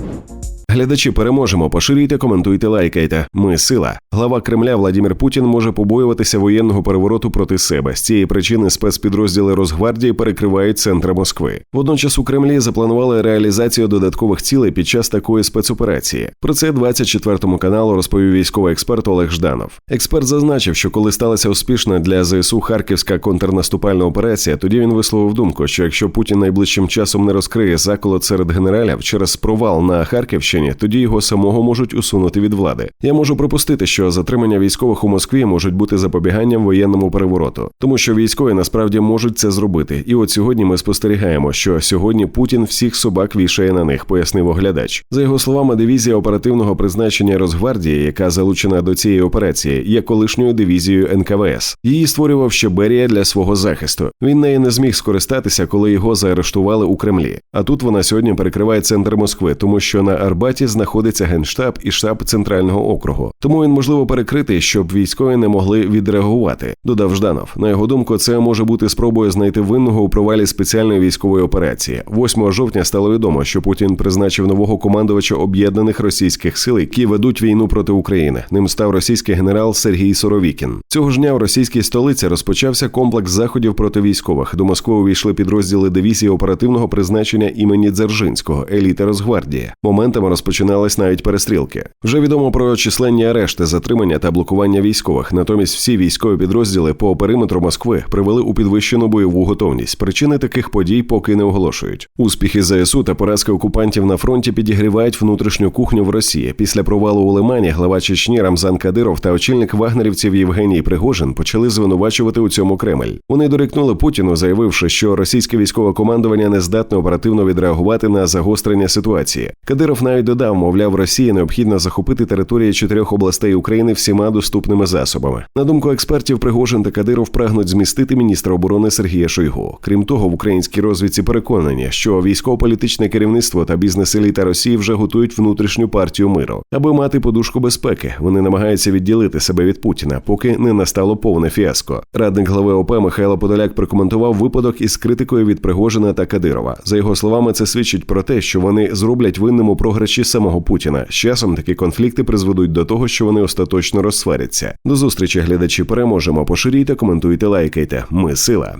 you Глядачі переможемо. Поширюйте, коментуйте, лайкайте. Ми сила. Глава Кремля Владимир Путін може побоюватися воєнного перевороту проти себе. З цієї причини спецпідрозділи Росгвардії перекривають центри Москви. Водночас у Кремлі запланували реалізацію додаткових цілей під час такої спецоперації. Про це 24 каналу розповів військовий експерт Олег Жданов. Експерт зазначив, що коли сталася успішна для ЗСУ харківська контрнаступальна операція, тоді він висловив думку, що якщо Путін найближчим часом не розкриє заколот серед генералів через провал на Харківщині, тоді його самого можуть усунути від влади. Я можу припустити, що затримання військових у Москві можуть бути запобіганням воєнному перевороту, тому що військові насправді можуть це зробити. І от сьогодні ми спостерігаємо, що сьогодні Путін всіх собак вішає на них, пояснив оглядач. За його словами, дивізія оперативного призначення Росгвардії, яка залучена до цієї операції, є колишньою дивізією НКВС. Її створював ще Берія для свого захисту. Він неї не зміг скористатися, коли його заарештували у Кремлі. А тут вона сьогодні перекриває центр Москви, тому що на Арбаті знаходиться генштаб і штаб центрального округу. Тому він можливо перекритий, щоб військові не могли відреагувати. Додав Жданов. На його думку, це може бути спробою знайти винного у провалі спеціальної військової операції. 8 жовтня стало відомо, що Путін призначив нового командувача об'єднаних російських сил, які ведуть війну проти України. Ним став російський генерал Сергій Соровікін. Цього ж дня в російській столиці розпочався комплекс заходів проти військових. До Москви увійшли підрозділи дивізії оперативного призначення імені Дзержинського, еліта Росгвардії. Моментами розпочинались навіть перестрілки. Вже відомо про численні арешти, затримання та блокування військових. Натомість всі військові підрозділи по периметру Москви привели у підвищену бойову готовність. Причини таких подій поки не оголошують. Успіхи ЗСУ та поразки окупантів на фронті підігрівають внутрішню кухню в Росії. Після провалу у Лимані глава Чечні Рамзан Кадиров та очільник вагнерівців Євгеній Пригожин почали звинувачувати у цьому Кремль. Вони дорікнули Путіну, заявивши, що російське військове командування не здатне оперативно відреагувати на загострення ситуації. Кадиров навіть додав, мовляв, Росії необхідно захопити території чотирьох областей України всіма доступними засобами. На думку експертів, Пригожин та Кадиров прагнуть змістити міністра оборони Сергія Шойгу. Крім того, в українській розвідці переконані, що військово-політичне керівництво та бізнес-еліта Росії вже готують внутрішню партію миру, аби мати подушку безпеки. Вони намагаються відділити себе від Путіна, поки не настало повне фіаско. Радник глави ОП Михайло Подоляк прокоментував випадок із критикою від Пригожина та Кадирова. За його словами, це свідчить про те, що вони зроблять винним у програші самого Путіна. З часом такі конфлікти призведуть до того, що вони остаточно розсваряться. До зустрічі глядачі переможемо. Поширюйте, коментуйте, лайкайте. Ми сила.